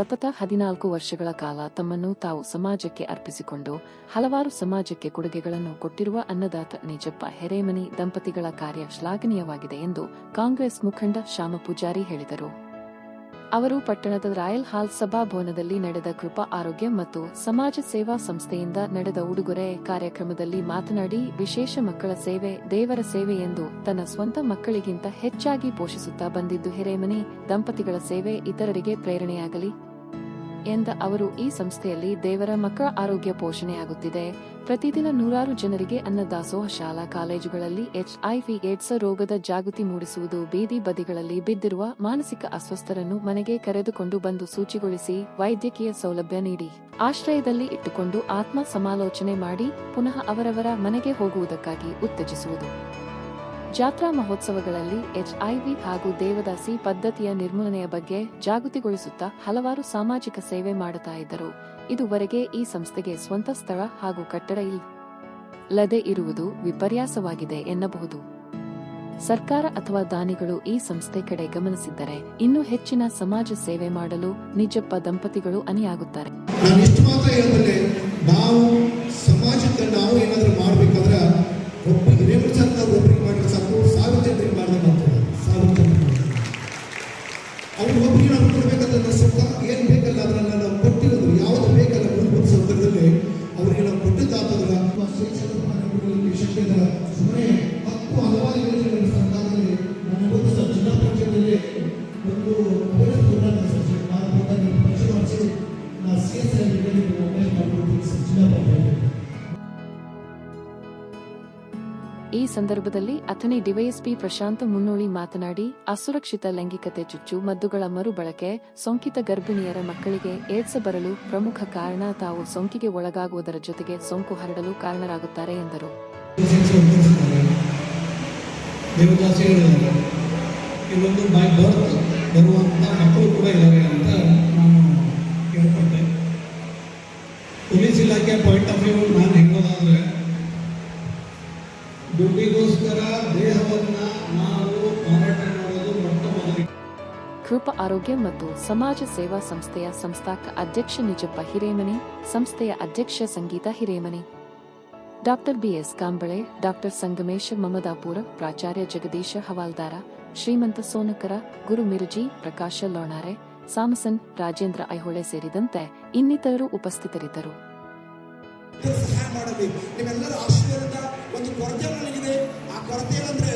ಸತತ ಹದಿನಾಲ್ಕು ವರ್ಷಗಳ ಕಾಲ ತಮ್ಮನ್ನು ತಾವು ಸಮಾಜಕ್ಕೆ ಅರ್ಪಿಸಿಕೊಂಡು ಹಲವಾರು ಸಮಾಜಕ್ಕೆ ಕೊಡುಗೆಗಳನ್ನು ಕೊಟ್ಟಿರುವ ಅನ್ನದಾತ ನಿಜಪ್ಪ ಹೆರೇಮನಿ ದಂಪತಿಗಳ ಕಾರ್ಯ ಶ್ಲಾಘನೀಯವಾಗಿದೆ ಎಂದು ಕಾಂಗ್ರೆಸ್ ಮುಖಂಡ ಶ್ಯಾಮ ಪೂಜಾರಿ ಹೇಳಿದರು. ಅವರು ಪಟ್ಟಣದ ರಾಯಲ್ ಹಾಲ್ ಸಭಾಭವನದಲ್ಲಿ ನಡೆದ ಕೃಪಾ ಆರೋಗ್ಯ ಮತ್ತು ಸಮಾಜ ಸೇವಾ ಸಂಸ್ಥೆಯಿಂದ ನಡೆದ ಉಡುಗೊರೆ ಕಾರ್ಯಕ್ರಮದಲ್ಲಿ ಮಾತನಾಡಿ, ವಿಶೇಷ ಮಕ್ಕಳ ಸೇವೆ, ದೇವರ ಸೇವೆ ಎಂದು ತನ್ನ ಸ್ವಂತ ಮಕ್ಕಳಿಗಿಂತ ಹೆಚ್ಚಾಗಿ ಪೋಷಿಸುತ್ತಾ ಬಂದಿದ್ದು ಹಿರೇಮನಿ ದಂಪತಿಗಳ ಸೇವೆ ಇತರರಿಗೆ ಪ್ರೇರಣೆಯಾಗಲಿ. ಎಂದ ಅವರು, ಈ ಸಂಸ್ಥೆಯಲ್ಲಿ ದೇವರ ಮಕ್ಕಳ ಆರೋಗ್ಯ ಪೋಷಣೆಯಾಗುತ್ತಿದೆ. ಪ್ರತಿದಿನ ನೂರಾರು ಜನರಿಗೆ ಅನ್ನದಾಸೋಹ ಶಾಲಾ ಕಾಲೇಜುಗಳಲ್ಲಿ ಎಚ್ಐವಿ ಏಡ್ಸ್ ರೋಗದ ಜಾಗೃತಿ ಮೂಡಿಸುವುದು, ಬೀದಿ ಬದಿಗಳಲ್ಲಿ ಬಿದ್ದಿರುವ ಮಾನಸಿಕ ಅಸ್ವಸ್ಥರನ್ನು ಮನೆಗೆ ಕರೆದುಕೊಂಡು ಬಂದು ಸೂಚಿಗೊಳಿಸಿ ವೈದ್ಯಕೀಯ ಸೌಲಭ್ಯ ನೀಡಿ. ಆಶ್ರಯದಲ್ಲಿ ಇಟ್ಟುಕೊಂಡು ಆತ್ಮ ಸಮಾಲೋಚನೆ ಮಾಡಿ, ಪುನಃ ಅವರವರ ಮನೆಗೆ ಹೋಗುವುದಕ್ಕಾಗಿ ಉತ್ತೇಜಿಸುವುದು. ಜಾತ್ರಾ ಮಹೋತ್ಸವಗಳಲ್ಲಿ ಎಚ್ಐವಿ ಹಾಗೂ ದೇವದಾಸಿ ಪದ್ಧತಿಯ ನಿರ್ಮೂಲನೆಯ ಬಗ್ಗೆ ಜಾಗೃತಿಗೊಳಿಸುತ್ತಾ ಹಲವಾರು ಸಾಮಾಜಿಕ ಸೇವೆ ಮಾಡುತ್ತಾ ಇದ್ದರು. ಇದುವರೆಗೆ ಈ ಸಂಸ್ಥೆಗೆ ಸ್ವಂತ ಸ್ಥಳ ಹಾಗೂ ಕಟ್ಟಡ ಇಲ್ಲದೆ ಇರುವುದು ವಿಪರ್ಯಾಸವಾಗಿದೆ ಎನ್ನಬಹುದು. ಸರ್ಕಾರ ಅಥವಾ ದಾನಿಗಳು ಈ ಸಂಸ್ಥೆ ಕಡೆ ಗಮನಿಸಿದ್ದರೆ ಇನ್ನೂ ಹೆಚ್ಚಿನ ಸಮಾಜ ಸೇವೆ ಮಾಡಲು ನಿಜಪ್ಪ ದಂಪತಿಗಳು ಅನಿಯಾಗುತ್ತಾರೆ. ಸಮಾಜಕ್ಕೆ ನಾವು ಏನಾದರೂ ಮಾಡಬೇಕಾದ್ರೆ ಈ ಸಂದರ್ಭದಲ್ಲಿ ಅಥಣಿ ಡಿವೈಎಸ್ಪಿ ಪ್ರಶಾಂತ್ ಮುನ್ನೋಳಿ ಮಾತನಾಡಿ, ಅಸುರಕ್ಷಿತ ಲೈಂಗಿಕತೆ ಚುಚ್ಚು ಮದ್ದುಗಳ ಮರುಬಳಕೆ, ಸೋಂಕಿತ ಗರ್ಭಿಣಿಯರ ಮಕ್ಕಳಿಗೆ ಏಡ್ಸ್ ಬರಲು ಪ್ರಮುಖ ಕಾರಣ ತಾವು ಸೋಂಕಿಗೆ ಒಳಗಾಗುವುದರ ಜೊತೆಗೆ ಸೋಂಕು ಹರಡಲು ಕಾರಣರಾಗುತ್ತಾರೆ ಎಂದರು. ಪೊಲೀಸ್ ಇಲಾಖೆ ಪಾಯಿಂಟ್ ಆಫ್ ವ್ಯೂ ನಾನು ಹೇಳೋದಾದ್ರೆ ಕೃಪ ಆರೋಗ್ಯ ಮತ್ತು ಸಮಾಜ ಸೇವಾ ಸಂಸ್ಥೆಯ ಸಂಸ್ಥಾಕ ಅಧ್ಯಕ್ಷ ನಿಜಪ್ಪ ಹಿರೇಮನಿ, ಸಂಸ್ಥೆಯ ಅಧ್ಯಕ್ಷ Sangeeta Hiremani. Doctor B S Kamble, doctor Sangamesh Mamadapur, ಪ್ರಾಚಾರ್ಯ ಜಗದೀಶ ಹವಾಲ್ದಾರ, ಶ್ರೀಮಂತ ಸೋನಕರ, ಗುರು ಮಿರುಜಿ, ಪ್ರಕಾಶ ಲೋಣಾರೆ, ಸಾಮಸನ್ ರಾಜೇಂದ್ರ ಐಹೊಳೆ ಸೇರಿದಂತೆ ಇನ್ನಿತರರು ಉಪಸ್ಥಿತರಿದ್ದರು. ಮಾಡಲಿ ನಿಮ್ಮೆಲ್ಲರ ಆಶೀರ್ವಾದ ಒಂದು ಕೊರತೆ ನನಗಿದೆ. ಆ ಕೊರತೆ ಏನಂದ್ರೆ